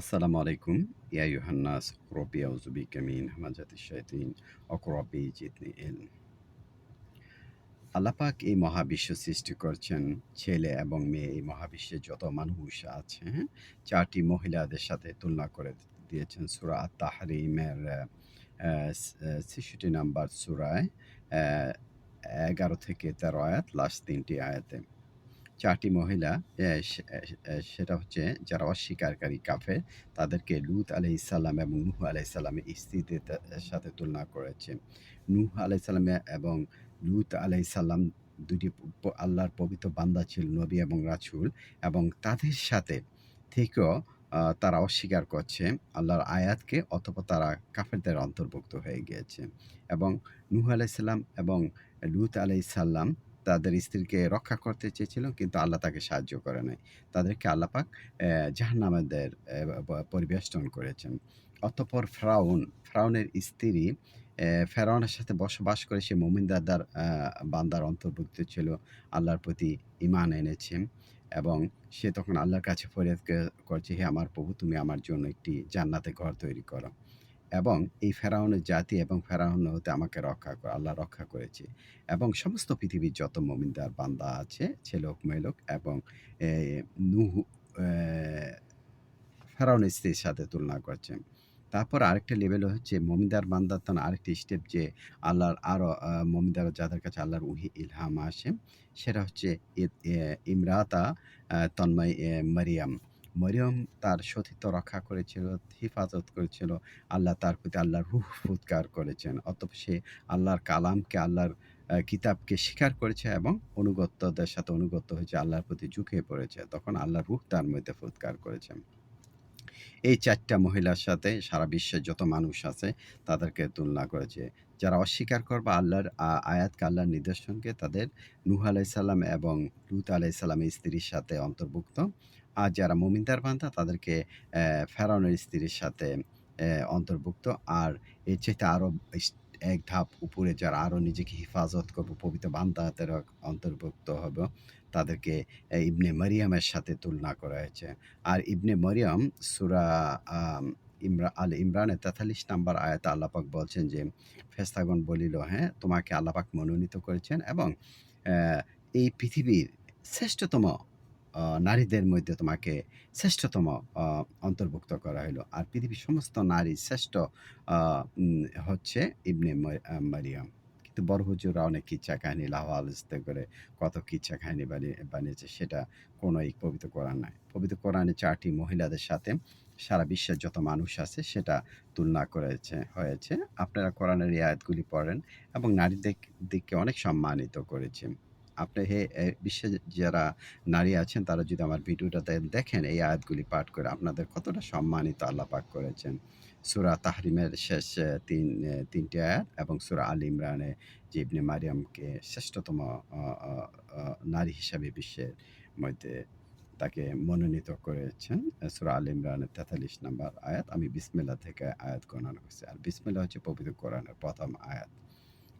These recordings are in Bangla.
আসসালামু আলাইকুম। ইয়া ইউহান্নাস, রব্বি আউযু বিকা মিন হামাজাতিশ শায়াতিন ওয়াকরাব্বি জিদনি ইলম। আল্লাহ পাক এই মহাবিশ্ব সৃষ্টি করছেন, ছেলে এবং মেয়ে এই মহাবিশ্বে যত মানুষ আছে হ্যাঁ? চারটি মহিলাদের সাথে তুলনা করে দিয়েছেন সুরা আত-তাহরিমের ছেষট্টি নাম্বার সুরায় এগারো থেকে তেরো আয়াত, লাস্ট তিনটি আয়াতে। চারটি মহিলা সেটা হচ্ছে যারা অস্বীকারী কাফের, তাদেরকে লুত আলাইসাল্লাম এবং নুহ আলাইসাল্লামের স্ত্রীদের সাথে তুলনা করেছে। নুহ আলাইসাল্লাম এবং লুত আলাইসাল্লাম দুটি আল্লাহর পবিত্র বান্দা ছিল, নবী এবং রাছুল এবং তাদের সাথে থেকেও তারা অস্বীকার করছে আল্লাহর আয়াতকে অথবা তারা কাফেরদের অন্তর্ভুক্ত হয়ে গিয়েছে। এবং নুহ আলাইসাল্লাম এবং লুত আলাইসাল্লাম তাদের স্ত্রীকে রক্ষা করতে চেয়েছিল, কিন্তু আল্লাহ তাকে সাহায্য করে নাই। তাদেরকে আল্লাপাক জাহান্নামাদের পরিবেষ্টন করেছেন। অতপর ফ্রাউন, ফ্রাউনের স্ত্রী ফেরাউনের সাথে বসবাস করে সে মোমিন দাদার বান্দার অন্তর্ভুক্ত ছিল, আল্লাহর প্রতি ইমান এনেছে এবং সে তখন আল্লাহর কাছে ফরিয়াদ করছে, হে আমার প্রভু, তুমি আমার জন্য একটি জান্নাতে ঘর তৈরি করো। এবং এই ফেরাউনের জাতি এবং ফেরাউন হতে আমাকে রক্ষা করে আল্লাহ রক্ষা করেছে। এবং সমস্ত পৃথিবীর যত মমিন্দার বান্দা আছে ছেলোক মেলোক এবং নুহু ফেরাউন স্ত্রীর সাথে তুলনা করছেন। তারপর আরেকটা লেভেল হচ্ছে মমিদার বান্দার তখন আরেকটি স্টেপ যে আল্লাহর আরও মমিদার যাদের কাছে আল্লাহর উহি, ইলহাম আসে, সেটা হচ্ছে ইমরাতা তন্ময় মারিয়াম। মরিয়ম তার সতীত্ব রক্ষা করেছিল, হিফাজত করেছিল। আল্লাহ তার প্রতি আল্লাহর রুহ ফুৎকার করেছেন। অতএব সে আল্লাহর কালামকে, আল্লাহর কিতাবকে স্বীকার করেছে এবং অনুগত্যদের সাথে অনুগত্য হয়েছে, আল্লাহর প্রতি ঝুঁকে পড়েছে। তখন আল্লাহর রুহ তার মধ্যে ফুৎকার করেছেন এই চারটা মহিলার সাথে সারা বিশ্বের যত মানুষ আছে, তাদেরকে তুলনা করেছে। যারা অস্বীকার করবে আল্লাহর আয়াতকে, আল্লাহর নিদর্শনকে, তাদের নুহ আলাইসাল্লাম এবং লুত আলাইসাল্লামের স্ত্রীর সাথে অন্তর্ভুক্ত। আর যারা মমিন্দার বান্ধা তাদেরকে ফেরানোর স্ত্রীর সাথে অন্তর্ভুক্ত। আর এর চাইতে আরও এক ধাপ উপরে যারা আরও নিজেকে হেফাজত করব, পবিত্র বান্দাদের অন্তর্ভুক্ত হবে, তাদেরকে ইবনে মরিয়ামের সাথে তুলনা করা হয়েছে। আর ইবনে মরিয়াম সুরা ইমরা, আল ইমরানের তেতাল্লিশ নাম্বার আয়াত আল্লাপাক বলছেন যে ফেস্তাগন বলিল হ্যাঁ তোমাকে আল্লাপাক মনোনীত করেছেন এবং এই পৃথিবীর শ্রেষ্ঠতম নারীদের মধ্যে তোমাকে শ্রেষ্ঠতম অন্তর্ভুক্ত করা হলো আর পৃথিবীর সমস্ত নারী শ্রেষ্ঠ হচ্ছে ইবনে মারিয়াম। কিন্তু বড় হুজুরা অনেক কিচ্ছা কাহিনী, লাহা আলোচিত করে কত কিচ্ছা কাহিনী বানিয়ে বানিয়েছে, সেটা কোনো এই পবিত্র কোরআন নাই। পবিত্র কোরআনে চারটি মহিলাদের সাথে সারা বিশ্বের যত মানুষ আছে, সেটা তুলনা করেছে, হয়েছে। আপনারা কোরআনের এই আয়াতগুলি পড়েন এবং নারীদের দিককে অনেক সম্মানিত করেছে। আপনি হে বিশ্বে যারা নারী আছেন, তারা যদি আমার ভিডিওটা দেখেন, এই আয়াতগুলি পাঠ করে আপনাদের কতটা সম্মানিত আল্লাহ পাক করেছেন। সুরা তাহরিমের শেষ তিন তিনটি আয়াত এবং সুরা আল ইমরানে যে ইবনে মারিয়ামকে শ্রেষ্ঠতম নারী হিসাবে বিশ্বের মধ্যে তাকে মনোনীত করেছেন। সুরা আল ইমরানের তেতাল্লিশ নম্বর আয়াত। আমি বিসমিল্লা থেকে আয়াত গণনা করছি। আর বিসমিল্লা হচ্ছে পবিত্র কোরআনের প্রথম আয়াত।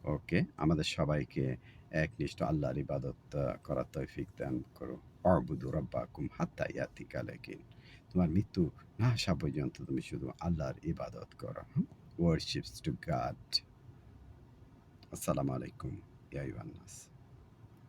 ওকে? আমাদের সবাইকে একনিষ্ঠ আল্লাহর ইবাদত করার তৈফিক দান করো অবুদু রব্বাকুম হাত্তা ইয়াতিকা লেকিন। তোমার মৃত্যু না আসা পর্যন্ত তুমি শুধু আল্লাহর ইবাদত করো। ওয়ার্শিপস টু গাড আসসালামু আলাইকুম ইয়াইওয়ান্নাস